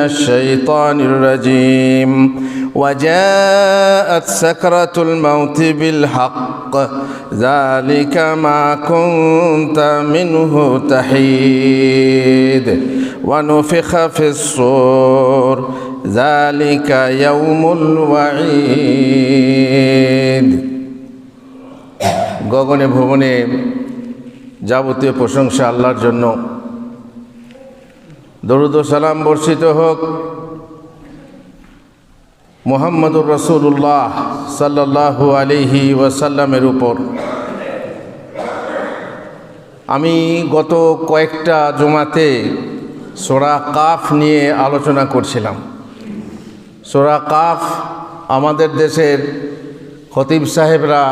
الشيطان الرجيم وجاءت سكرة الموت بالحق ذلك ما كنت منه تحيد ونفخ في الصور ذلك يوم الوعيد গগনে ভুবনে যাবতীয় প্রশংসা আল্লাহর জন্য দরুদ সালাম বর্ষিত হোক। মোহাম্মদুর রসুল্লাহ সাল্লাহু আলিহি ওয়াসাল্লামের উপর। আমি গত কয়েকটা জমাতে সোরা কাফ নিয়ে আলোচনা করছিলাম। সোরা কাফ আমাদের দেশের খতিব সাহেবরা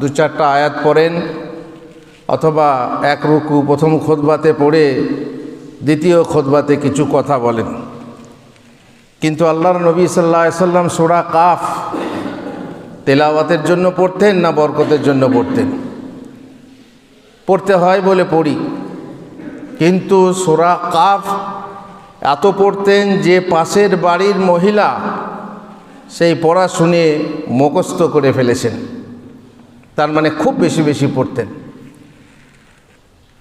দু চারটা আয়াত পড়েন অথবা এক রুকু প্রথম খোদবাতে পড়ে দ্বিতীয় খোদবাতে কিছু কথা বলেন। কিন্তু আল্লাহর নবী সাল্লাহ সাল্লাম সোরা কাফ তেলাওয়াতের জন্য পড়তেন না বরকতের জন্য পড়তেন? পড়তে হয় বলে পড়ি। কিন্তু সোরা কাফ এত পড়তেন যে পাশের বাড়ির মহিলা সেই পড়া শুনে মুখস্থ করে ফেলেছেন। তার মানে খুব বেশি বেশি পড়তেন।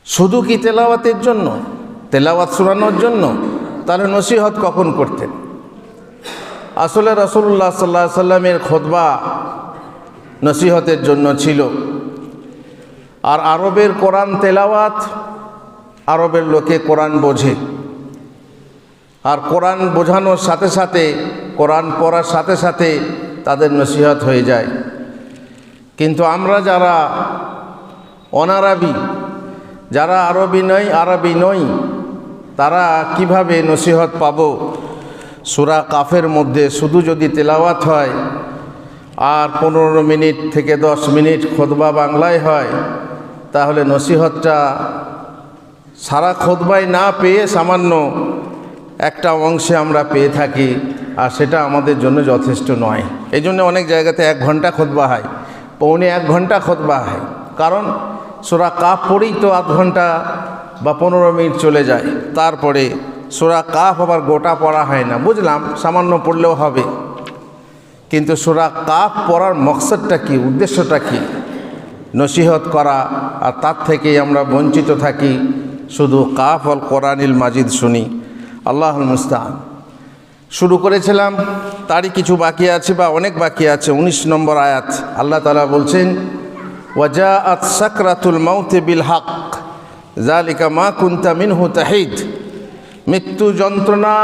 শুধু কি তেলাওয়াতের জন্য? তেলাওয়াত শোনানোর জন্য তাহলে নসিহত কখন করতেন? আসলে রসুল্লাহ সাল্লাহ সাল্লামের খোদবা নসিহতের জন্য ছিল। আর আরবের কোরআন তেলাওয়াত আরবের লোকে কোরআন বোঝে। আর কোরআন বোঝানোর সাথে সাথে, কোরআন পড়ার সাথে সাথে তাদের নসিহত হয়ে যায়। কিন্তু আমরা যারা অনারাবি, যারা আরবি নয়, আরবি নই তারা কীভাবে নসিহত পাব? সুরা কাফের মধ্যে শুধু যদি তেলাওয়াত হয়, আর পনেরো মিনিট থেকে দশ মিনিট খোদবা বাংলায় হয়, তাহলে নসিহতটা সারা খোদবায় না পেয়ে সামান্য একটা অংশে আমরা পেয়ে থাকি, আর সেটা আমাদের জন্য যথেষ্ট নয়। এই জন্য অনেক জায়গাতে এক ঘণ্টা খোদবা হয়, পৌনে এক ঘণ্টা খোদবা হয়। কারণ সোরা কাপ পড়েই তো আধ ঘণ্টা বা পনেরো মিনিট চলে যায়। তারপরে সোরা কাফ আবার গোটা পড়া হয় না। বুঝলাম, সামান্য পড়লেও হবে। কিন্তু সোরা কাফ পড়ার মকসদটা কি, উদ্দেশ্যটা কি? নসিহত করা, আর তার থেকেই আমরা বঞ্চিত থাকি। শুধু কাফ অল কোরআনিল মাজিদ শুনি। আল্লাহ মুস্তান শুরু করেছিলাম, তারই কিছু বাকি আছে বা অনেক বাকি আছে। ১৯ নম্বর আয়াত, আল্লাহ তালা বলছেন ওয়াজা আত সাকরাতুল মাউতে বিল হক জালিকা মা কুন্তা মিনহু তাহিদ। মৃত্যু যন্ত্রণা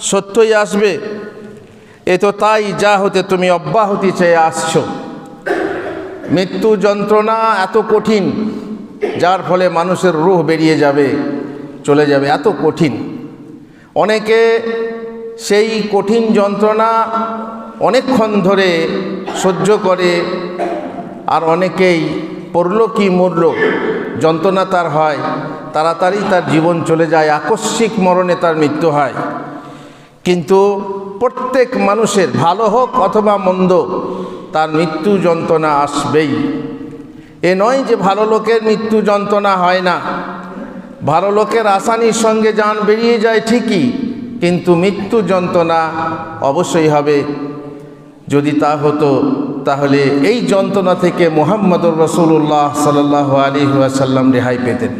সত্যই আসবে। এ তো তাই যা হতে তুমি অব্যাহতি চেয়ে আসছো। মৃত্যু যন্ত্রণা এত কঠিন, যার ফলে মানুষের রুহ বেরিয়ে যাবে, চলে যাবে, এত কঠিন। অনেকে সেই কঠিন যন্ত্রণা অনেকক্ষণ ধরে সহ্য করে, আর অনেকেই পড়ল কি মরল। যন্ত্রণা তার হয়, তাড়াতাড়ি তার জীবন চলে যায়, আকস্মিক মরণে তার মৃত্যু হয়। কিন্তু প্রত্যেক মানুষের ভালো হোক অথবা মন্দ, তার মৃত্যু যন্ত্রণা আসবেই। এ নয় যে ভালো লোকের মৃত্যু যন্ত্রণা হয় না। ভালো লোকের আসানির সঙ্গে যান বেরিয়ে যায় ঠিকই, কিন্তু মৃত্যু যন্ত্রণা অবশ্যই হবে। যদি তা হতো তাহলে এই যন্ত্রণা থেকে মোহাম্মদুর রসুল্লাহ সাল আলী ওয়াসাল্লাম রেহাই পেতেন।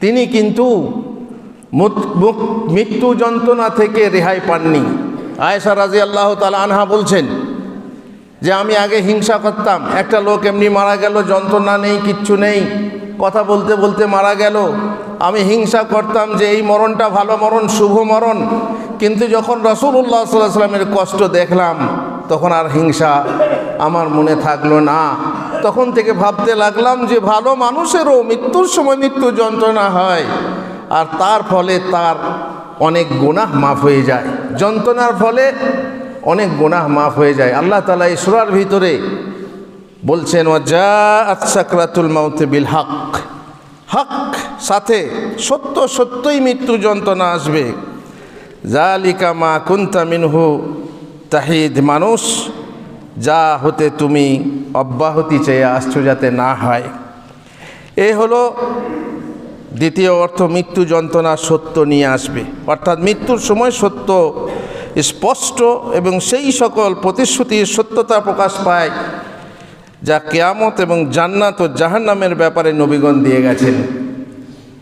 তিনি কিন্তু মৃত্যু যন্ত্রণা থেকে রেহাই পাননি। আয়েশা রাজি আল্লাহ তালা আনহা বলছেন যে, আমি আগে হিংসা করতাম। একটা লোক এমনি মারা গেল, যন্ত্রণা নেই, কিচ্ছু নেই। কথা বলতে বলতে মারা গেল। আমি হিংসা করতাম যে, এই মরণটা ভালো মরণ, শুভ মরণ। কিন্তু যখন রসুল্লাহ সাল্লাহ সাল্লামের কষ্ট দেখলাম তখন আর হিংসা আমার মনে থাকল না। তখন থেকে ভাবতে লাগলাম যে ভালো মানুষেরও মৃত্যুর সময় মৃত্যু যন্ত্রণা হয় আর তার ফলে তার অনেক গুনাহ মাফ হয়ে যায়। যন্ত্রণার ফলে অনেক গুনাহ মাফ হয়ে যায়। আল্লাহ তালা সুরার ভিতরে বলছেন ও যা আতসাকরাতুল মাউতে বিল হক। হক সাথে সত্য সত্যই মৃত্যু যন্ত্রণা আসবে। জালিকা মা কুন্তা মিনহু তাহিদ মানুষ, যা হতে তুমি অব্যাহতি চেয়ে আসছো যাতে না হয়। এ হলো দ্বিতীয় অর্থ, মৃত্যু যন্ত্রণা সত্য নিয়ে আসবে। অর্থাৎ মৃত্যুর সময় সত্য স্পষ্ট এবং সেই সকল প্রতিশ্রুতির সত্যতা প্রকাশ পায়, যা কেয়ামত এবং জান্নাত ও জাহান্নামের ব্যাপারে নবীগণ দিয়ে গেছেন।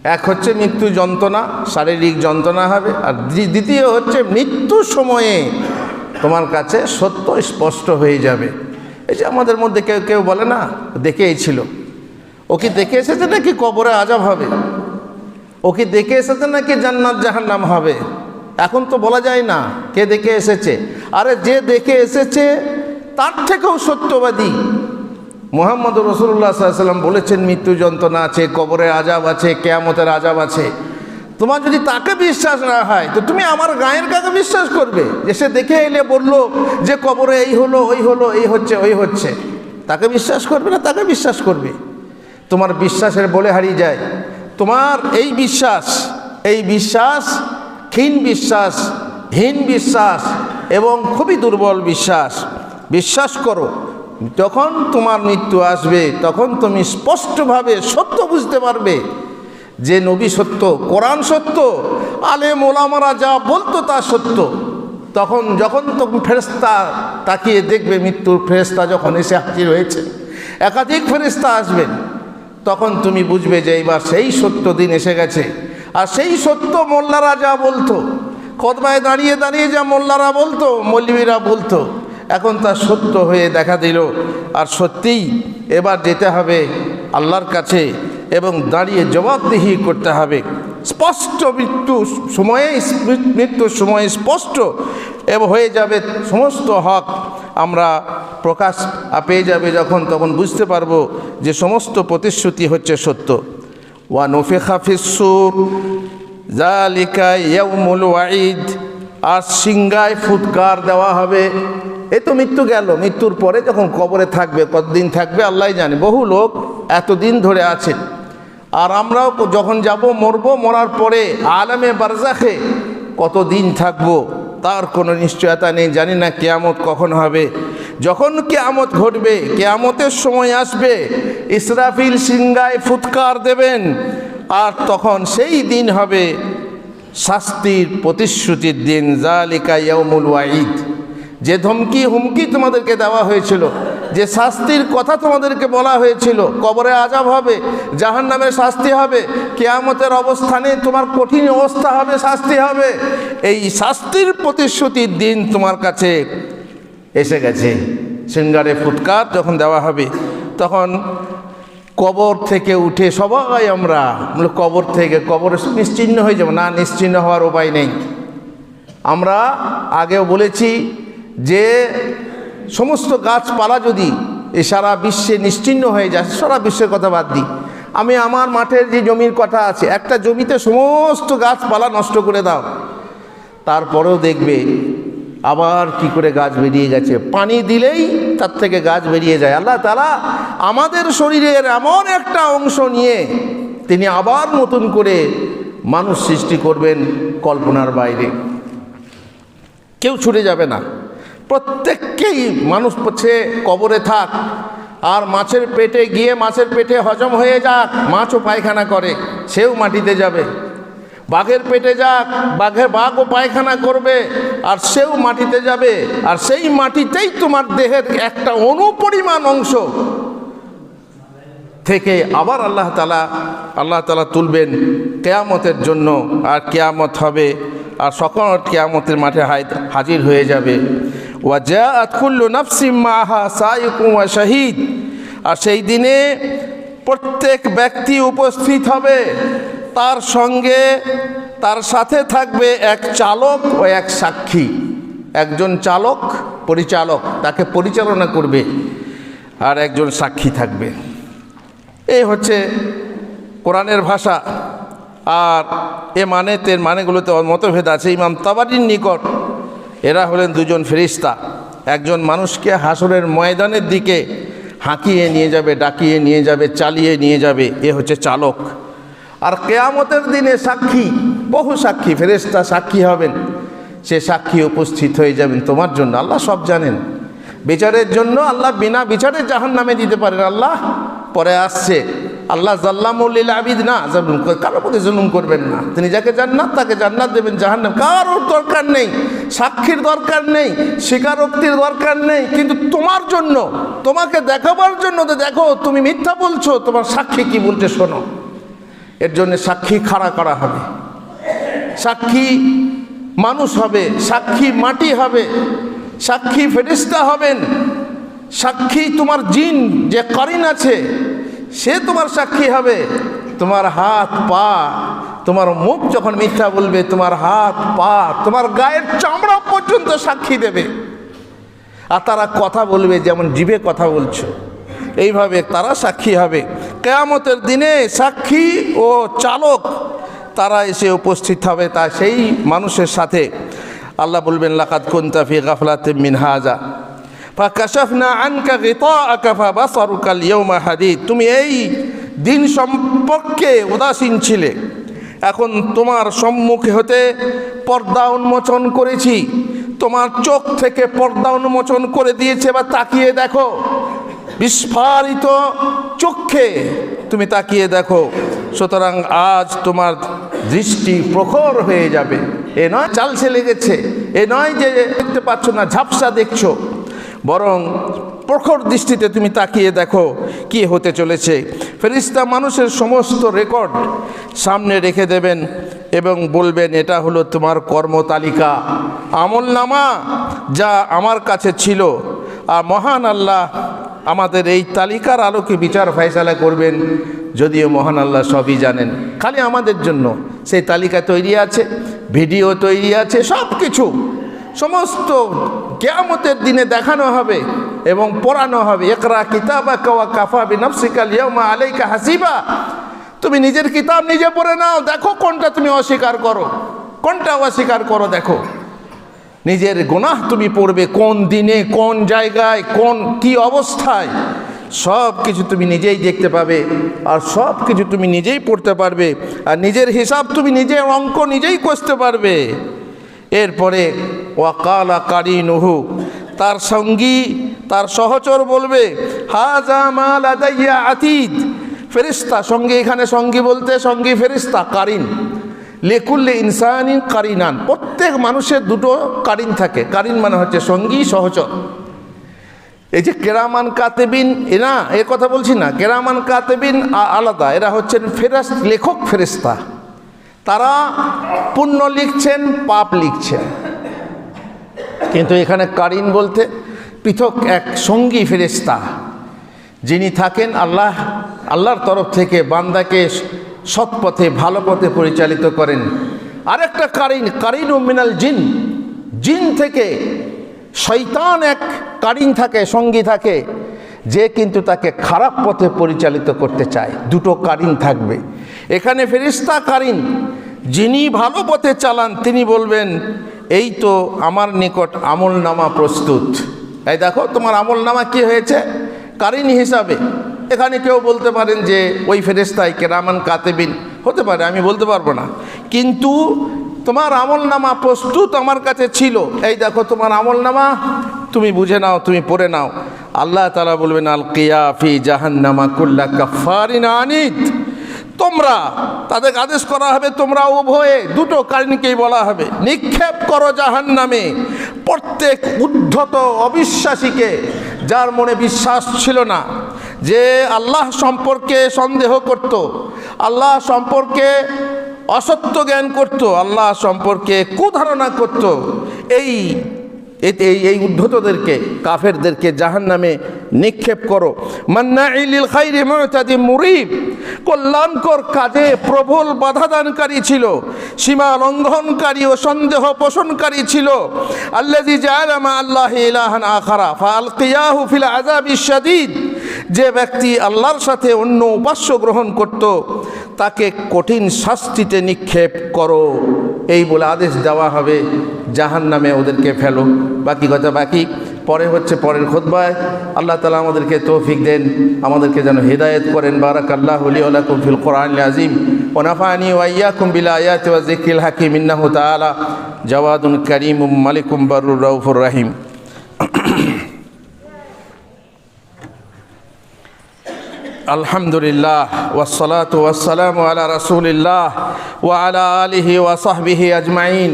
এক হচ্ছে মৃত্যু যন্ত্রণা, শারীরিক যন্ত্রণা হবে, আর দ্বি- দ্বিতীয় হচ্ছে মৃত্যুর সময়ে তোমার কাছে সত্য স্পষ্ট হয়ে যাবে। এই যে আমাদের মধ্যে কেউ কেউ বলে না দেখেই ছিল। ও কি দেখে এসেছে নাকি কবরে আজাব হবে? ও কি দেখে এসেছে নাকি জান্নাত জাহান্নাম হবে? এখন তো বলা যায় না কে দেখে এসেছে। আরে যে দেখে এসেছে, তার থেকেও সত্যবাদী। মোহাম্মদ রসুল্লাহ সাল্লাম বলেছেন, মৃত্যু যন্ত্রণা আছে, কবরে আজাব আছে, কেয়ামতের আজাব আছে। তোমার যদি তাকে বিশ্বাস না হয়, তো তুমি আমার গায়ের কাকে বিশ্বাস করবে? যে সে দেখে এলে বলল যে কবরে এই হলো, ওই হলো, এই হচ্ছে, ওই হচ্ছে। তাকে বিশ্বাস করবে না, তাকে বিশ্বাস করবে। তোমার বিশ্বাসের বলে হারিয়ে যায়। তোমার এই বিশ্বাস এই বিশ্বাস, ক্ষীণ বিশ্বাস, হীন বিশ্বাস এবং খুবই দুর্বল বিশ্বাস বিশ্বাস করো। যখন তোমার মৃত্যু আসবে, তখন তুমি স্পষ্টভাবে সত্য বুঝতে পারবে। যে নবী সত্য, কোরআন সত্য আলে মোলামারা যা বলতো তা সত্য। তখন যখন তখন ফেরেস্তা তাকিয়ে দেখবে মৃত্যুর ফেরেস্তা যখন এসে হাজির হয়েছে, একাধিক ফেরেস্তা আসবেন। তখন তুমি বুঝবে যে এইবার সেই সত্য দিন এসে গেছে। আর সেই সত্য মোল্লারা যা বলতো খতবায় দাঁড়িয়ে দাঁড়িয়ে যা মোল্লারা বলতো, মৌলবীরা বলতো, এখন তা সত্য হয়ে দেখা দিল। আর সত্যিই এবার যেতে হবে আল্লাহর কাছে। এবং দাঁড়িয়ে জবাবদিহি করতে হবে। স্পষ্ট মৃত্যু সময়ে মৃত্যুর সময়ে স্পষ্ট এবং হয়ে যাবে সমস্ত হক আমরা প্রকাশ পেয়ে যাবে যখন, তখন বুঝতে পারব যে সমস্ত প্রতিশ্রুতি হচ্ছে সত্য। ওয়া নফিখা ফিসুর জালিকা ইয়াউমুল ওয়াঈদ, আর সিঙ্গায় ফুৎকার দেওয়া হবে। এ তো মৃত্যু গেল, মৃত্যুর পরে যখন কবরে থাকবে, কতদিন থাকবে আল্লাহ জানে। বহু লোক এতদিন ধরে আছেন। আর আমরাও যখন যাব মরবো, মরার পরে আলামে বারজাখে কতদিন থাকব, তার কোনো নিশ্চয়তা নেই, জানি না কেয়ামত কখন হবে। যখন কেয়ামত ঘটবে, কেয়ামতের সময় আসবে, ইসরাফিল সিংগায় ফুৎকার দেবেন, আর তখন সেই দিন হবে শাস্তির প্রতিশ্রুতির দিন। জালিকা ইয়াউমুল ওয়াইদ যে ধমকি, হুমকি তোমাদেরকে দেওয়া হয়েছিল যে শাস্তির কথা তোমাদেরকে বলা হয়েছিল, কবরে আজাব হবে জাহান নামের শাস্তি হবে, কেয়ামতের অবস্থানে তোমার কঠিন অবস্থা হবে, শাস্তি হবে। এই শাস্তির প্রতিশ্রুতির দিন তোমার কাছে এসে গেছে। সিঙ্গারে ফুটকার যখন দেওয়া হবে, তখন কবর থেকে উঠে সবাই আমরা কবর থেকে, কবর নিশ্চিহ্ন হয়ে যাব, না নিশ্চিহ্ন হওয়ার উপায় নেই। আমরা আগেও বলেছি যে সমস্ত গাছপালা যদি এ সারা বিশ্বে নিশ্চিহ্ন হয়ে যায়, সারা বিশ্বের কথা বাদ দিই। আমি আমার মাঠের যে জমির কথা আছে, একটা জমিতে সমস্ত গাছপালা নষ্ট করে দাও। তারপরেও দেখবে আবার কি করে গাছ বেরিয়ে গেছে। পানি দিলেই তার থেকে গাছ বেরিয়ে যায়। আল্লাহ তারা আমাদের শরীরের এমন একটা অংশ নিয়ে তিনি আবার নতুন করে মানুষ সৃষ্টি করবেন কল্পনার বাইরে। কেউ ছুটে যাবে না। প্রত্যেককেই মানুষ পছে কবরে থাক, আর মাছের পেটে গিয়ে মাছের পেটে হজম হয়ে যাক, মাছও পায়খানা করে, সেও মাটিতে যাবে। বাঘের পেটে যাক, বাঘের বাঘও পায়খানা করবে, আর সেও মাটিতে যাবে, আর সেই মাটিতেই তোমার দেহের একটা অনুপরিমাণ অংশ থেকে আবার আল্লাহ তালা আল্লাহ তালা তুলবেন কেয়ামতের জন্য, আর কেয়ামত হবে, আর সকল কেয়ামতের মাঠে হাজির হয়ে যাবে। নাফসিম মাহা শাহিদ। আর সেই দিনে প্রত্যেক ব্যক্তি উপস্থিত হবে, তার সঙ্গে তার সাথে থাকবে এক চালক ও এক সাক্ষী। একজন চালক, পরিচালক, তাকে পরিচালনা করবে আর একজন সাক্ষী থাকবে। এই হচ্ছে কোরআনের ভাষা। আর এ মানেতের মানেগুলোতে মতভেদ আছে। ইমাম তাবারির নিকট এরা হলেন দুজন ফেরিস্তা। একজন মানুষকে হাসরের ময়দানের দিকে হাঁকিয়ে নিয়ে যাবে, ডাকিয়ে নিয়ে যাবে, চালিয়ে নিয়ে যাবে, এ হচ্ছে চালক। আর কেয়ামতের দিনে সাক্ষী, বহু সাক্ষী, ফেরেস্তা সাক্ষী হবেন। সে সাক্ষী উপস্থিত হয়ে যাবেন তোমার জন্য, আল্লাহ সব জানেন। বিচারের জন্য আল্লাহ বিনা বিচারে জাহান নামে দিতে পারেন, আল্লাহ পরে আসছে। আল্লাহ জাল্লামুল্লিল আবিদ না, জুলুম করে কারও প্রতি জুলুম করবেন না। তিনি যাকে জান্নাত, তাকে জান্নাত দেবেন জাহান্নাম। কারোর দরকার নেই, সাক্ষীর দরকার নেই, স্বীকারোক্তির দরকার নেই। কিন্তু তোমার জন্য, তোমাকে দেখাবার জন্য তো দেখো, তুমি মিথ্যা বলছো, তোমার সাক্ষী কি বলতে শোনো। এর জন্য সাক্ষী খাড়া করা হবে। সাক্ষী মানুষ হবে, সাক্ষী মাটি হবে, সাক্ষী ফেরিস্তা হবেন। সাক্ষী তোমার জিন, যে করিন আছে সে তোমার সাক্ষী হবে। তোমার হাত পা, তোমার মুখ যখন মিথ্যা বলবে, তোমার হাত পা, তোমার গায়ের চামড়া পর্যন্ত সাক্ষী দেবে। আর তারা কথা বলবে যেমন জীবে কথা বলছো। এইভাবে তারা সাক্ষী হবে। কেয়ামতের দিনে সাক্ষী ও চালক তারা এসে উপস্থিত হবে তা সেই মানুষের সাথে। আল্লাহ বলবেন লাকাত কুন্তাফি গাফলাতে মিন হাজা। ফাকাশাফনা আনকা গিতাআকা ফাবাসারুকাল ইয়াউমা হাদিদ। তুমি এই দিন সম্পর্কে উদাসীন ছিলে। এখন তোমার সম্মুখে হতে পর্দা উন্মোচন করেছি। তোমার চোখ থেকে পর্দা উন্মোচন করে দিয়েছে বা তাকিয়ে দেখো। বিস্ফারিত চোখে তুমি তাকিয়ে দেখো। সুতরাং আজ তোমার দৃষ্টি প্রখর হয়ে যাবে। এ নয় চালসে লেগেছে। এ নয় যে দেখতে পাচ্ছ না, ঝাপসা দেখছ। বরং প্রখর দৃষ্টিতে তুমি তাকিয়ে দেখো কি হতে চলেছে। ফেরিস্তা মানুষের সমস্ত রেকর্ড সামনে রেখে দেবেন এবং বলবেন, এটা হলো তোমার কর্মতালিকা আমল নামা যা আমার কাছে ছিল। আর মহান আল্লাহ আমাদের এই তালিকার আলোকে বিচার ফয়সালা করবেন। যদিও মহান আল্লাহ সবই জানেন। খালি আমাদের জন্য। সেই তালিকা তৈরি আছে, ভিডিও তৈরি আছে সব কিছু সমস্ত কেয়ামতের দিনে দেখানো হবে এবং পড়ানো হবে। একরা কিতাবা কাওয়া কাফা বিনফসিকাল ইয়াউমা আলাইকা হাসিবা। তুমি নিজের কিতাব নিজে পড়ে নাও, দেখো কোনটা তুমি অস্বীকার করো, কোনটা অস্বীকার করো দেখো। নিজের গোনাহ তুমি পড়বে কোন দিনে, কোন জায়গায়, কোন কি অবস্থায়, সব কিছু তুমি নিজেই দেখতে পাবে আর সব কিছু তুমি নিজেই পড়তে পারবে আর নিজের হিসাব তুমি নিজের অঙ্ক নিজেই কষতে পারবে। এরপরে, ওয়াকালা কারি নুহু তার সঙ্গী, তার সহচর বলবে, হাজা মাল আদাইয়া আতিদ। ফেরিস্তা সঙ্গে এখানে সঙ্গী বলতে, সঙ্গী ফেরিস্তা কারিন। লেকুল্লে ইনসানি কারিনান। প্রত্যেক মানুষের দুটো কারিন থাকে। কারিন মানে হচ্ছে সঙ্গী, সহচর। এই যে কেরামান কাতেবিন এনা এ কথা বলছি না, কেরামান কাতেবিন আলাদা। এরা হচ্ছেন ফেরাস, লেখক ফেরেস্তা তারা পুণ্য লিখছেন, পাপ লিখছেন। কিন্তু এখানে কারিন বলতে পৃথক এক সঙ্গী ফেরেস্তা যিনি থাকেন আল্লাহ, আল্লাহর তরফ থেকে বান্দাকে সৎ পথে, ভালো পথে পরিচালিত করেন। আরেকটা কারিন কারিন ও মিনাল জিন। জিন থেকে শৈতান এক কারিন থাকে, সঙ্গী থাকে, যে কিন্তু তাকে খারাপ পথে পরিচালিত করতে চায়। দুটো কারিন থাকবে। এখানে ফেরিস্তা কারিন, যিনি ভালো পথে চালান, তিনি বলবেন, এই তো আমার নিকট আমল নামা প্রস্তুত। এই দেখো, তোমার আমল নামা কী হয়েছে? কারিন হিসাবে। এখানে কেউ বলতে পারেন যে, ওই ফেরেস্তাই কেরামান কাতেবিন। হতে পারে, আমি বলতে পারব না। কিন্তু তোমার আমল নামা প্রস্তুত আমার কাছে ছিল। এই দেখো, তোমার আমল নামা, তুমি বুঝে নাও, তুমি পড়ে নাও। আল্লাহ তালা বলবেন, আল কিয়াফি জাহান্নামা কুল্লা কাফারিন আনিত তোমরা, তাদের আদেশ করা হবে তোমরা উভয়ে, দুটো কারণকেই বলা হবে। নিক্ষেপ করো জাহান নামে প্রত্যেক উদ্ধত অবিশ্বাসীকে, যার মনে বিশ্বাস ছিল না, যে আল্লাহ সম্পর্কে সন্দেহ করত, আল্লাহ সম্পর্কে অসত্য জ্ঞান করত, আল্লাহ সম্পর্কে কুধারণা করত, এই এতে এই উদ্ধতদেরকে, কাফেরদেরকে জাহান নামে নিক্ষেপ করো। কল্যাণকর কাজে প্রবল বাধাদানকারী ছিল। সীমা লঙ্ঘনকারী ও সন্দেহ পোষণকারী ছিল। আল্লাহ ইলাহান যে ব্যক্তি আল্লাহর সাথে অন্য উপাস্য গ্রহণ করত, তাকে কঠিন শাস্তিতে নিক্ষেপ করো। এই বলে আদেশ দেওয়া হবে জাহান নামে ওদেরকে ফেলো। বাকি কথা বাকি। পরে হচ্ছে পরের খোদবায় আল্লাহ তালা আমাদেরকে তৌফিক দেন, আমাদেরকে যেন হেদায়েত করেন। বারাক আল্লাহ হলি আলাকুম ফিল কোরআন আজিম ওনাফানি ওয়াইয়াকুম বিলা আয়াত হাকিম। ইন্নাহু তাআলা জাওয়াদুন করিম মালিকুম বারুর রউফুর রাহিম। আলহামদুলিল্লাহ, ওয়াসসালাতু ওয়াসসালামু আলা রাসূলিল্লাহ ওয়া আলা আলিহি ওয়া সাহবিহি আজমাইন।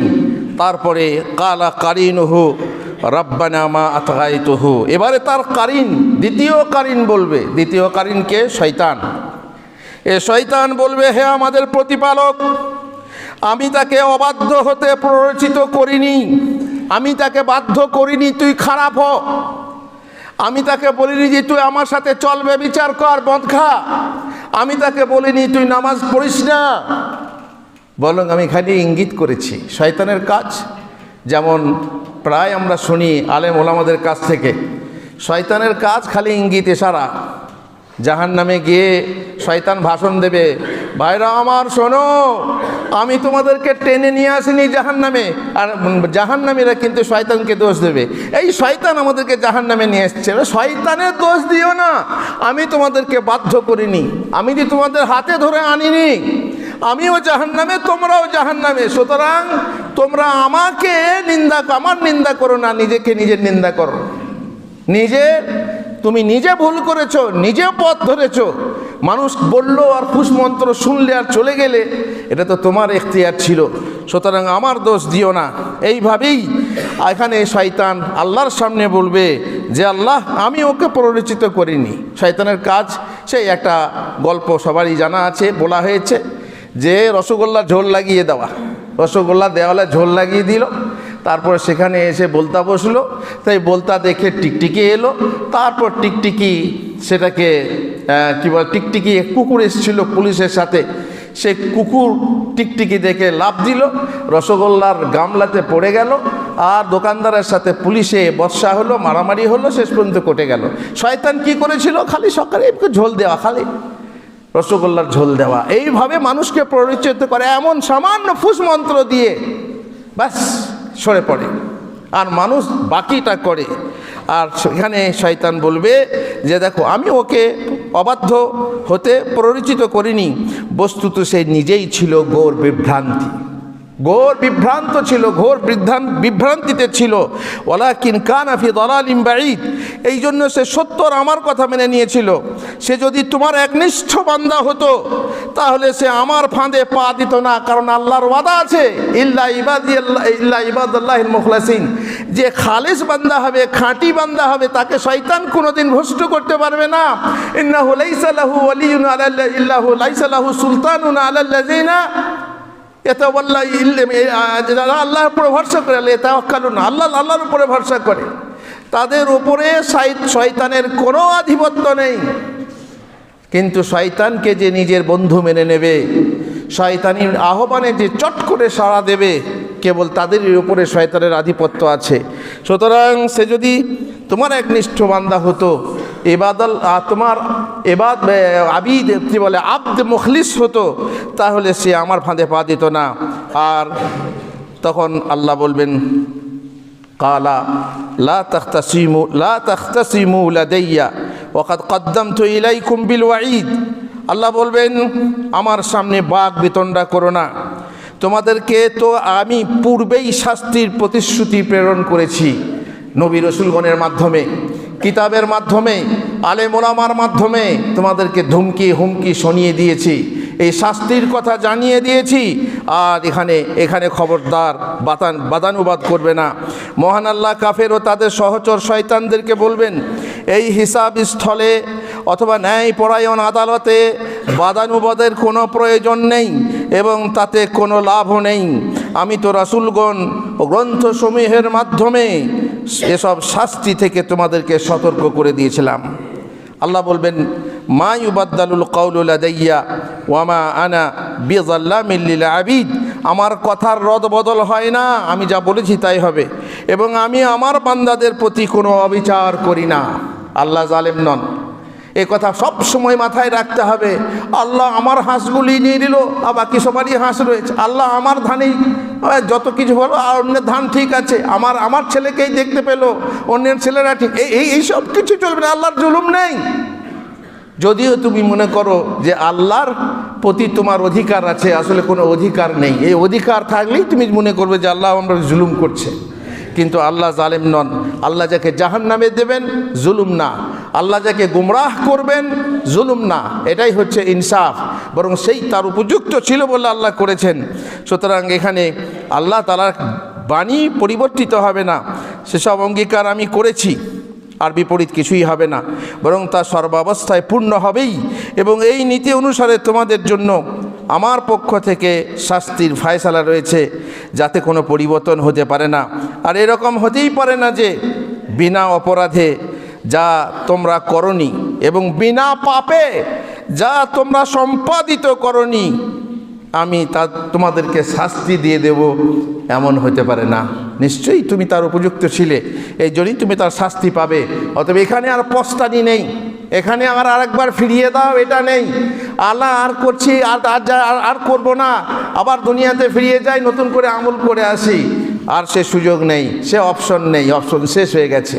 তারপরে, কালা কারিনুহু, রব্বানা মা আতগাইতুহু। এবারে তার কারিন, দ্বিতীয় কারিন বলবে। দ্বিতীয় কারিনকে শয়তান। এ শয়তান বলবে, হে আমাদের প্রতিপালক, আমি তাকে অবাধ্য হতে প্ররোচিত করিনি। আমি তাকে বাধ্য করিনি, তুই খারাপ হ। আমি তাকে বলিনি যে তুই আমার সাথে চলবে বিচার কর মদ খা। আমি তাকে বলিনি, তুই নামাজ পড়িস না। বরং আমি খালি ইঙ্গিত করেছি, শয়তানের কাজ। যেমন প্রায় আমরা শুনি আলেম ওলামাদের কাছ থেকে, শয়তানের কাজ খালি ইঙ্গিত এশারা জাহান নামে গিয়ে শয়তান ভাষণ দেবে, ভাইরা আমার শোনো আমি তোমাদেরকে টেনে নিয়ে আসিনি জাহান নামে আর জাহান নামীরা কিন্তু শয়তানকে দোষ দেবে। এই শয়তান আমাদেরকে জাহান নামে নিয়ে এসছে। শয়তানের দোষ দিও না। আমি তোমাদেরকে বাধ্য করিনি। আমি যে তোমাদের হাতে ধরে আনিনি, আমিও জাহান নামে তোমরাও জাহান নামে সুতরাং তোমরা আমাকে নিন্দা আমার নিন্দা করো না, নিজেকে নিজের নিন্দা করো। নিজে তুমি নিজে ভুল করেছ, নিজে পথ ধরেছ। মানুষ বলল আর মন্ত্র শুনলে আর চলে গেলে, এটা তো তোমার এখতিয়ার ছিল। সুতরাং আমার দোষ দিও না। এইভাবেই এখানে শয়তান আল্লাহর সামনে বলবে যে, আল্লাহ, আমি ওকে প্ররোচিত করিনি। শয়তানের কাজ, সেই একটা গল্প সবারই জানা আছে, বলা হয়েছে যে রসগোল্লা ঝোল লাগিয়ে দেওয়া। রসগোল্লা দেওয়ালে ঝোল লাগিয়ে দিল। তারপরে সেখানে এসে বলতা বসল। তাই বলতা দেখে টিকটিকি এলো। তারপর টিকটিকি সেটাকে কী বল, টিকটিকি কুকুর এসেছিল পুলিশের সাথে। সে কুকুর টিকটিকি দেখে লাভ দিল। রসগোল্লার গামলাতে পড়ে গেল। আর দোকানদারের সাথে পুলিশে বর্ষা হলো, মারামারি হলো, শেষ পর্যন্ত কটে গেল। শয়তান কি করেছিল? খালি সকালে ঝোল দেওয়া, খালি। রসগোল্লার ঝোল দেওয়া। এইভাবে মানুষকে পরিচিত করে এমন সামান্য ফুস মন্ত্র দিয়ে। ব্যাস। সরে পড়ে। আর মানুষ বাকিটা করে। আর সেখানে শয়তান বলবে যে, দেখো, আমি ওকে অবাধ্য হতে প্ররোচিত করিনি। বস্তুত সে নিজেই ছিল গৌর বিভ্রান্তি। ঘোর বিভ্রান্ত ছিল, ঘোর বিভ্রান, বিভ্রান্তিতে ছিল। ওলা কিন কানাফি দলালিম বাঈদ। এই জন্য সে সত্যর আমার কথা মেনে নিয়েছিল। সে যদি তোমার একনিষ্ঠ বান্দা হতো, তাহলে সে আমার ফাঁদে পা দিত না, কারণ আল্লাহর ওয়াদা আছে, ইল্লা ইবাদি ইল্লা ইবাদুল্লাহ মুখলাসিন। যে খালিস বান্দা হবে, খাঁটি বান্দা হবে, তাকে শয়তান কোনোদিন ভ্রষ্ট করতে পারবে না। ইন্নাহু লাইসা লাহু ওয়ালিয়ুন আলাল্লা ইল্লাহু লাইসা লাহু সুলতানুন আলাল্লাযিনা এটা বললা যারা আল্লাহর উপরে ভরসা করে এটা অকালুন আল্লাহ, আল্লাহর উপরে ভরসা করে, তাদের উপরে শয়তানের কোনো আধিপত্য নেই। কিন্তু শয়তানকে যে নিজের বন্ধু মেনে নেবে শয়তানির আহ্বানে যে চট করে সাড়া দেবে কেবল তাদেরই উপরে শয়তানের আধিপত্য আছে। সুতরাং সে যদি তোমার একনিষ্ঠ বান্দা হতো, এবাদল তোমার এবাদ আবিদ, কি বলে, আব্দ মুখলিস হতো, তাহলে সে আমার ফাঁদে পা দিত না। আর তখন আল্লাহ বলবেন, কালা, লা তখতাসিমু লা তখতাসিমু লাদাইয়া, ওয়াকাদ কদ্দামতু ইলাইকুম বিল ওয়াঈদ। আল্লাহ বলবেন, আমার সামনে বাঘ বিতণ্ডা করো না। তোমাদেরকে তো আমি পূর্বেই শাস্তির প্রতিশ্রুতি প্রেরণ করেছি নবী রসুলগণের মাধ্যমে, কিতাবের মাধ্যমে আলে ওলামার মাধ্যমে তোমাদেরকে ধুমকি, হুমকি শুনিয়ে দিয়েছি। এই শাস্তির কথা জানিয়ে দিয়েছি আর এখানে এখানে খবরদার বাতান, বাদানুবাদ করবে না। মহান আল্লাহ কাফের ও তাদের সহচর শয়তানদেরকে বলবেন, এই হিসাব স্থলে অথবা ন্যায় পরায়ণ আদালতে বাদানুবাদের কোনো প্রয়োজন নেই। এবং তাতে কোনো লাভও নেই। আমি তো রাসুলগণ ও গ্রন্থসমূহের মাধ্যমে এসব শাস্তি থেকে তোমাদেরকে সতর্ক করে দিয়েছিলাম। আল্লাহ বলবেন, মা ইউবাদ্দালুল কৌলুল আদাইয়া ওয়ামা আনা বিজাল্লামিল্লিল আবিদ। আমার কথার রদ বদল হয় না, আমি যা বলেছি তাই হবে। এবং আমি আমার বান্দাদের প্রতি কোনো অবিচার করি না। আল্লাহ জালেম নন। এ কথা সব সময় মাথায় রাখতে হবে। আল্লাহ আমার হাঁসগুলি নিয়ে নিল, আর বাকি সবারই হাঁস রয়েছে। আল্লাহ আমার ধানেই। যত কিছু বলো আর অন্যের ধান ঠিক আছে, আমার আমার ছেলেকেই দেখতে পেল, অন্যের ছেলেরা ঠিক। এই এই এই সব কিছু চলবে না, আল্লাহর জুলুম নেই। যদিও তুমি মনে করো যে আল্লাহর প্রতি তোমার অধিকার আছে, আসলে কোনো অধিকার নেই। এই অধিকার থাকলেই তুমি মনে করবে যে আল্লাহ আমরা জুলুম করছে। কিন্তু আল্লাহ জালেম নন। আল্লাহ যাকে জাহান নামে দেবেন, জুলুম না। আল্লাহ যাকে গুমরাহ করবেন, জুলুম না। এটাই হচ্ছে ইনসাফ। বরং সেই তার উপযুক্ত ছিল বলে আল্লাহ করেছেন। সুতরাং এখানে আল্লাহ তালার বাণী পরিবর্তিত হবে না। সেসব অঙ্গীকার আমি করেছি, আর বিপরীত কিছুই হবে না। বরং তা সর্বাবস্থায় পূর্ণ হবেই। এবং এই নীতি অনুসারে তোমাদের জন্য আমার পক্ষ থেকে শাস্তির ফায়সালা রয়েছে, যাতে কোনো পরিবর্তন হতে পারে না। আর এরকম হতেই পারে না যে বিনা অপরাধে যা তোমরা করনি এবং বিনা পাপে যা তোমরা সম্পাদিত করনি, আমি তা তোমাদেরকে শাস্তি দিয়ে দেব, এমন হতে পারে না। নিশ্চয়ই তুমি তার উপযুক্ত ছিলে। এই জন্যই তুমি তার শাস্তি পাবে। অতএব এখানে আর পস্তানি নেই। এখানে আর আরেকবার ফিরিয়ে দাও, এটা নেই। আল্লাহ আর করছি, আর আর যা- আর- আর করব না। আবার দুনিয়াতে ফিরিয়ে যাই, নতুন করে আমল করে আসি। আর সে সুযোগ নেই, সে অপশন নেই অপশন শেষ হয়ে গেছে।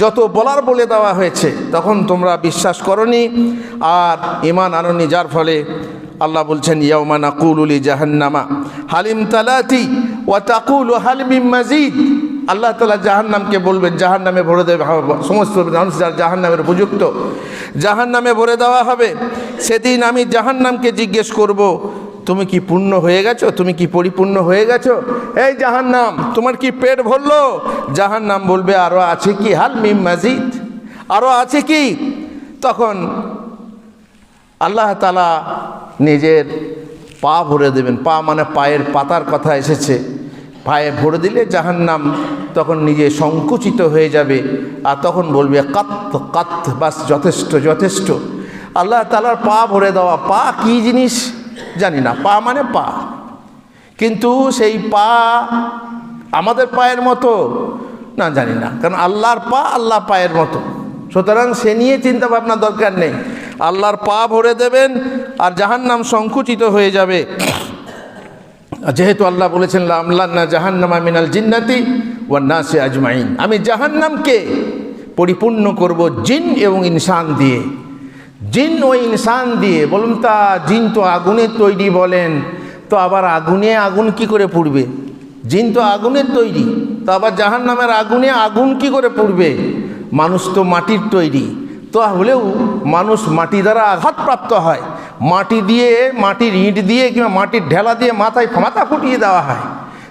যত বলার বলে দেওয়া হয়েছে, তখন তোমরা বিশ্বাস করনি। আর ইমান আননি যার ফলে আল্লাহ বলছেন, ইয়াউমা নাকুলুলি জাহান্নামা হালিম তালাতি ওয়া তাকুলু হালিমিম মাজিদ। আল্লাহ তালা জাহান্নামকে বলবেন, জাহান্নামে ভরে দেবে সমস্ত মানুষ যার জাহান্নামের উপযুক্ত, জাহান্নামে ভরে দেওয়া হবে, সেদিন আমি জাহান্নামকে জিজ্ঞেস করব তুমি কি পূর্ণ হয়ে গেছো? তুমি কি পরিপূর্ণ হয়ে গেছো? এই জাহান নাম তোমার কি পেট ভরলো? জাহান্নাম বলবে আরও আছে কি? হাল মিম মাজিদ। আরও আছে কি? তখন আল্লাহ তালা নিজের পা ভরে দেবেন। পা মানে পায়ের পাতার কথা এসেছে। পায়ে ভরে দিলে জাহান্নাম তখন নিজে সংকুচিত হয়ে যাবে। আর তখন বলবে, কাত কাত, বাস যথেষ্ট যথেষ্ট। আল্লাহ তালার পা ভরে দেওয়া। পা কি জিনিস? জানি না পা মানে পা। কিন্তু সেই পা আমাদের পায়ের মতো? না জানি না কারণ আল্লাহর পা আল্লাহ পায়ের মতো। সুতরাং সে নিয়ে চিন্তা ভাবনা দরকার নেই। আল্লাহর পা ভরে দেবেন আর জাহান্নাম সংকুচিত হয়ে যাবে। যেহেতু আল্লাহ বলেছেন আমলান্না জাহান্নামা মিনাল জিন্নাতি ওয়ান্নাসে আজমাইন। আমি জাহান্নামকে পরিপূর্ণ করব জিন এবং ইনসান দিয়ে। জিন ও ইনসান দিয়ে, বলুন তা, জিন তো আগুনের তৈরি বলেন, তো আবার আগুনে আগুন কি করে পুড়বে? জিন তো আগুনের তৈরি, তো আবার জাহান নামের আগুনে আগুন কি করে পুড়বে? মানুষ তো মাটির তৈরি, তো হলেও মানুষ মাটি দ্বারা আঘাতপ্রাপ্ত হয়। মাটি দিয়ে, মাটির ইট দিয়ে কিংবা মাটির ঢেলা দিয়ে মাথায় মাথা ফুটিয়ে দেওয়া হয়।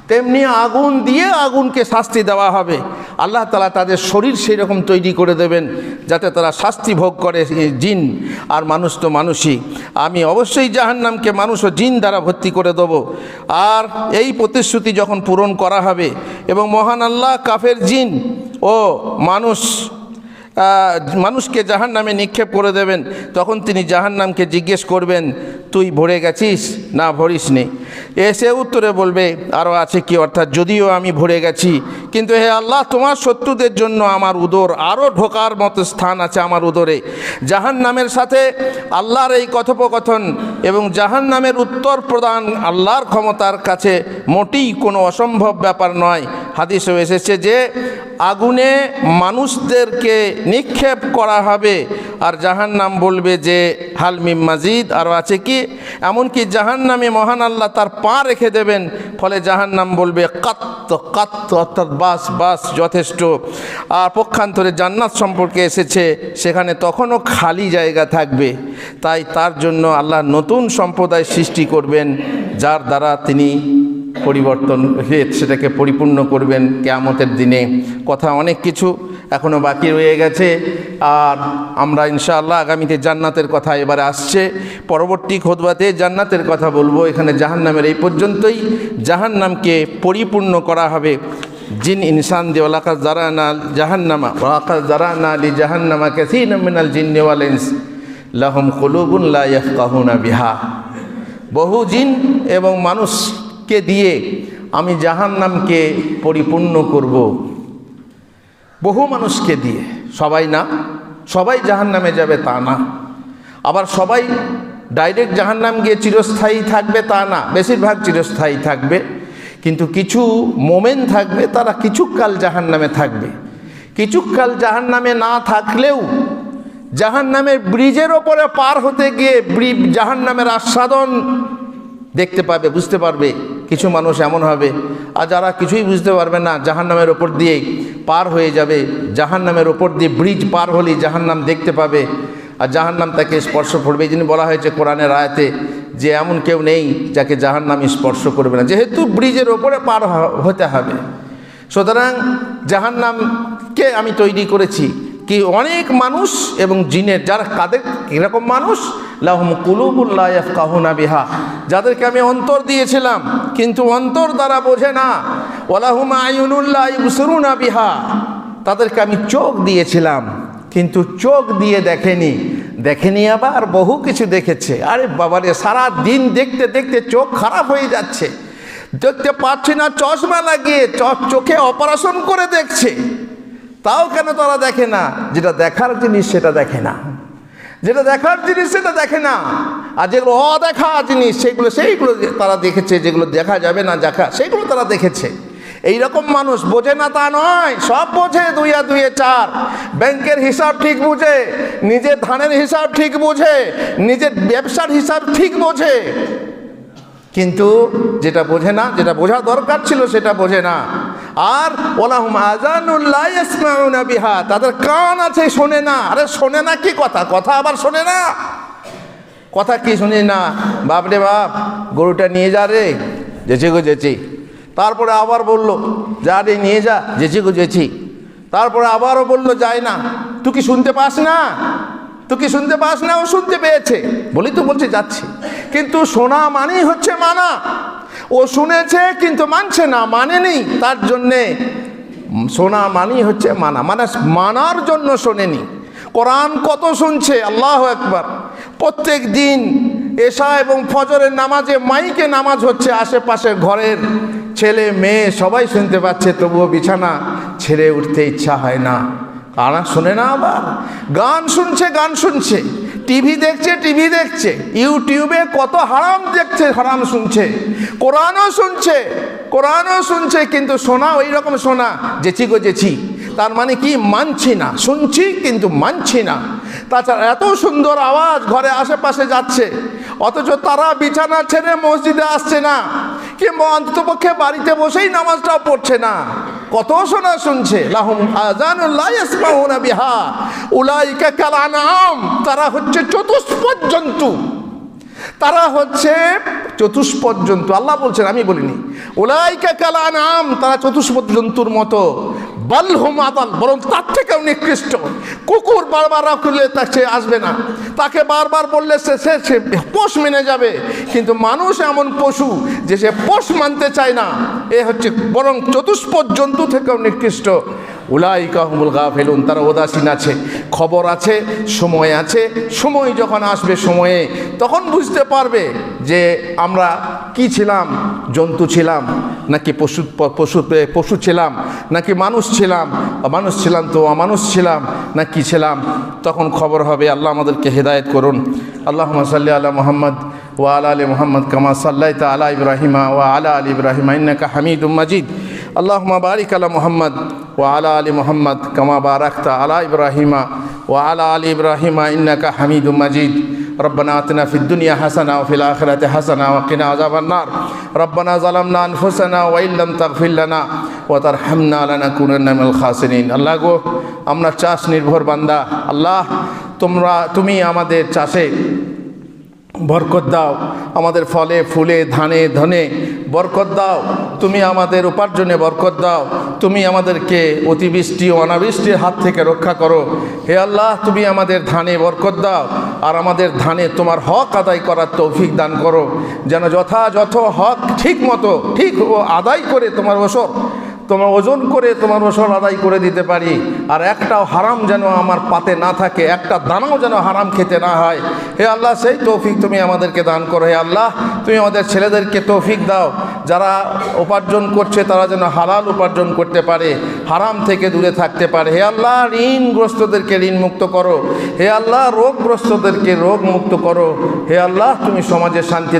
তেমনি আগুন দিয়ে আগুনকে শাস্তি দেওয়া হবে। আল্লাহ তালা তাদের শরীর সেই রকম তৈরি করে দেবেন যাতে তারা শাস্তি ভোগ করে জিন আর মানুষ তো মানুষই। আমি অবশ্যই জাহান্নামকে মানুষ ও জিন দ্বারা ভর্তি করে দেব। আর এই প্রতিশ্রুতি যখন পূরণ করা হবে এবং মহান আল্লাহ কাফের জিন ও মানুষ মানুষকে জাহান নামে নিক্ষেপ করে দেবেন। তখন তিনি জাহান নামকে জিজ্ঞেস করবেন, তুই ভরে গেছিস না ভরিস নি? এসে উত্তরে বলবে আরও আছে কি? অর্থাৎ, যদিও আমি ভরে গেছি, কিন্তু হে আল্লাহ, তোমার শত্রুদের জন্য আমার উদর আরও ঢোকার মতো স্থান আছে আমার উদরে। জাহান নামের সাথে আল্লাহর এই কথোপকথন এবং জাহান নামের উত্তর প্রদান আল্লাহর ক্ষমতার কাছে মোটেই কোনো অসম্ভব ব্যাপার নয়। হাদিসেও এসেছে যে আগুনে মানুষদেরকে নিক্ষেপ করা হবে। আর জাহান নাম বলবে যে হালমিম মাজিদ আরও আছে কি? এমনকি জাহান নামে মহান আল্লাহ তার পা রেখে দেবেন, ফলে জাহান নাম বলবে, কাত্ত কাত্ত অর্থাৎ বাস বাস যথেষ্ট। আর পক্ষান্তরে জান্নাত সম্পর্কে এসেছে, সেখানে তখনও খালি জায়গা থাকবে। তাই তার জন্য আল্লাহ নতুন সম্প্রদায় সৃষ্টি করবেন, যার দ্বারা তিনি পরিবর্তন সেটাকে পরিপূর্ণ করবেন কেয়ামতের দিনে। কথা অনেক কিছু এখনও বাকি রয়ে গেছে। আর আমরা ইনশাআল্লাহ আগামীতে জান্নাতের কথা এবারে আসছে। পরবর্তী খোদবাতে জান্নাতের কথা বলব। এখানে জাহান্নামের এই পর্যন্তই। জাহান্নামকে পরিপূর্ণ করা হবে। জিন ইনসান দিয়ে ওলাকা জারানা জাহান্নামা ওলাকা জারানা আলি জাহান্নামা ক্যাসিন মিনাল জিন্নে ওয়ালেন্স লাহম কলুবুন লা ইয়াফকাহুনা বিহা। বহু জিন এবং মানুষকে দিয়ে আমি জাহান্নামকে পরিপূর্ণ করব। বহু মানুষকে দিয়ে, সবাই না? সবাই জাহান্নামে যাবে তা না। আবার সবাই ডাইরেক্ট জাহান্নাম গিয়ে চিরস্থায়ী থাকবে তা না, বেশিরভাগ চিরস্থায়ী থাকবে। কিন্তু কিছু মোমেন থাকবে, তারা কিছুকাল জাহান্নামে থাকবে। কিছুকাল জাহান্নামে না থাকলেও জাহান নামের ব্রিজের ওপরে পার হতে গিয়ে জাহান নামের আস্বাদন দেখতে পাবে, বুঝতে পারবে। কিছু মানুষ এমন হবে। আর যারা কিছুই বুঝতে পারবে না, জাহান্নামের ওপর দিয়ে পার হয়ে যাবে। জাহান্নামের ওপর দিয়ে ব্রিজ পার হলেই জাহান্নাম দেখতে পাবে। আর জাহান্নাম তাকে স্পর্শ করবে। এই জন্য বলা হয়েছে কোরআনের আয়াতে যে এমন কেউ নেই যাকে জাহান্নাম স্পর্শ করবে না। যেহেতু ব্রিজের ওপরে পার হতে হবে। সুতরাং জাহান্নামকে আমি তৈরি করেছি। কি অনেক মানুষ এবং জিনের, যারা কাদের, কীরকম মানুষ? লাহম কুলুবুল্লাহ কাহুনা বিহা। যাদেরকে আমি অন্তর দিয়েছিলাম, কিন্তু অন্তর দ্বারা বোঝে না। ওলাহুম আইনুল্লাহ ইবসরুনা বিহা। তাদেরকে আমি চোখ দিয়েছিলাম, কিন্তু চোখ দিয়ে দেখেনি। দেখেনি আবার বহু কিছু দেখেছে। আরে বাবারে সারা দিন দেখতে দেখতে চোখ খারাপ হয়ে যাচ্ছে। দেখতে পাচ্ছি না, চশমা লাগিয়ে চোখে অপারেশন করে দেখছে। তাও কেন তারা দেখে না? যেটা দেখার জিনিস সেটা দেখে না। যেটা দেখার জিনিস সেটা দেখে না। আর যেগুলো অদেখা জিনিস, সেগুলো সেইগুলো তারা দেখেছে, যেগুলো দেখা যাবে না, দেখা, সেগুলো তারা দেখেছে। এই রকম মানুষ বোঝে না তা নয়। সব বোঝে দুই আর দুইয়ে চার। ব্যাংকের হিসাব ঠিক বুঝে, নিজের ধানের হিসাব ঠিক বুঝে, নিজের ব্যবসার হিসাব ঠিক বোঝে। কিন্তু যেটা বোঝে না, যেটা বোঝা দরকার ছিল সেটা বোঝে না। আর ওলাহুম আজানুল্লাহ বিহা। তাদের কান আছে, শোনে না। আরে শোনে না কি কথা? কথা আবার শোনে না। কথা কি শুনি না? বাপরে বাপ, গরুটা নিয়ে যা রে। যেছি গো যেছি তারপরে আবার বলল, যা রে, নিয়ে যা। যেছি গো যেছি তারপরে আবারও বলল, যায় না। তুই কি শুনতে পাস না? তুই কি শুনতে পাস না? ও শুনতে পেয়েছে। বলি তো বলছে, যাচ্ছি। কিন্তু শোনা মানেই হচ্ছে মানা। ও শুনেছে কিন্তু মানছে না, মানেনি। তার জন্যে শোনা মানেই হচ্ছে মানা। মানে মানার জন্য শোনেনি। কোরআন কত শুনছে, আল্লাহ একবার প্রত্যেক দিন এশা এবং ফজরের নামাজে মাইকে নামাজ হচ্ছে, আশেপাশে ঘরের ছেলে, মেয়ে সবাই শুনতে পাচ্ছে, তবুও বিছানা ছেড়ে উঠতে ইচ্ছা হয় না। কারা শোনে না আবার? গান শুনছে গান শুনছে। টিভি দেখছে টিভি দেখছে। ইউটিউবে কত হারাম দেখছে, হারাম শুনছে। কোরআনও শুনছে কোরআনও শুনছে, কিন্তু শোনা ওই রকম শোনা যেছি গো যেছি তার মানে কি? মানছি না। শুনছি কিন্তু মানছি না। তাছাড়া এত সুন্দর আওয়াজ ঘরে আশেপাশে যাচ্ছে। অথচ তারা বিছানা ছেড়ে মসজিদে আসছে না। কিংবা অন্ততপক্ষে বাড়িতে বসেই নামাজটাও পড়ছে না। কত শোনা শুনছে? তারা হচ্ছে চতুষ্পদ জন্তু। তারা হচ্ছে চতুষ্পদ জন্তু। আল্লাহ বলছেন, আমি বলিনি। ওলাইকা কালা নাম তারা চতুষ্পদ জন্তুর মতো। বালহুম আদাল বরং তার থেকেও নিকৃষ্ট। কুকুর বারবার রাখলে তা সে আসবে না। তাকে বারবার বললে সে সে সে পোষ মেনে যাবে। কিন্তু মানুষ এমন পশু যে সে পোষ মানতে চায় না। এ হচ্ছে বরং চতুষ্প জন্তু থেকেও নিকৃষ্ট। উলাইকা হুমুল গা ফেলুন তারা উদাসীন আছে, খবর আছে, সময় আছে, সময় যখন আসবে সময়ে, তখন বুঝতে পারবে যে আমরা কি ছিলাম, জন্তু ছিলাম, নাকি পশু পশু পশু ছিলাম, নাকি মানুষ ছিলাম মানুষ ছিলাম তো অমানুষ ছিলাম, না কি ছিলাম, তখন খবর হবে, আল্লাহ আমাদেরকে হেদায়েত করুন। আল্লাহ সাল্লি আলা মোহাম্মদ ওয়া আলা আলী মোহাম্মদ কামা সাল্লাইতা আলা ইব্রাহিমা ওয়া আলা আলী ইব্রাহিমা ইন্নাকা হামিদুম মাজিদ। اللهم بارك على محمد وعلى ال محمد كما باركت على ابراهيم وعلى ال ابراهيم انك حميد مجيد ربنا اتنا في الدنيا حسنه وفي الاخره حسنه وقنا عذاب النار ربنا ظلمنا انفسنا وان لم تغفر لنا وترحمنا لنكونن من الخاسرين আল্লাহ গো আমরা চাষ নির্ভর বান্দা আল্লাহ তোমরা তুমি আমাদের চাষে বরকত দাও আমাদের ফলে ফুলে ধানে ধনে বরকত দাও। তুমি আমাদের উপার্জনে বরকত দাও। তুমি আমাদেরকে অতিবৃষ্টি ও অনাবৃষ্টির হাত থেকে রক্ষা করো। হে আল্লাহ, তুমি আমাদের ধানে বরকত দাও আর আমাদের ধানে তোমার হক আদায় করার তৌফিক দান করো। যেন যথাযথ হক ঠিক মতো ঠিক ও আদায় করে তোমার ওসর তোমার ওজন করে তোমার ওসর আদায় করে দিতে পারি। আর একটাও হারাম যেন আমার পাতে না থাকে, একটা দানাও যেন হারাম খেতে না হয়। হে আল্লাহ, সেই তৌফিক তুমি আমাদেরকে দান করো। হে আল্লাহ, তুমি আমাদের ছেলেদেরকে তৌফিক দাও। যারা উপার্জন করছে, তারা যেন হালাল উপার্জন করতে পারে, হারাম থেকে দূরে থাকতে পারে। হে আল্লাহ, ঋণগ্রস্তদেরকে ঋণ মুক্ত করো। হে আল্লাহ, রোগগ্রস্তদেরকে রোগ মুক্ত করো। হে আল্লাহ, তুমি সমাজে শান্তি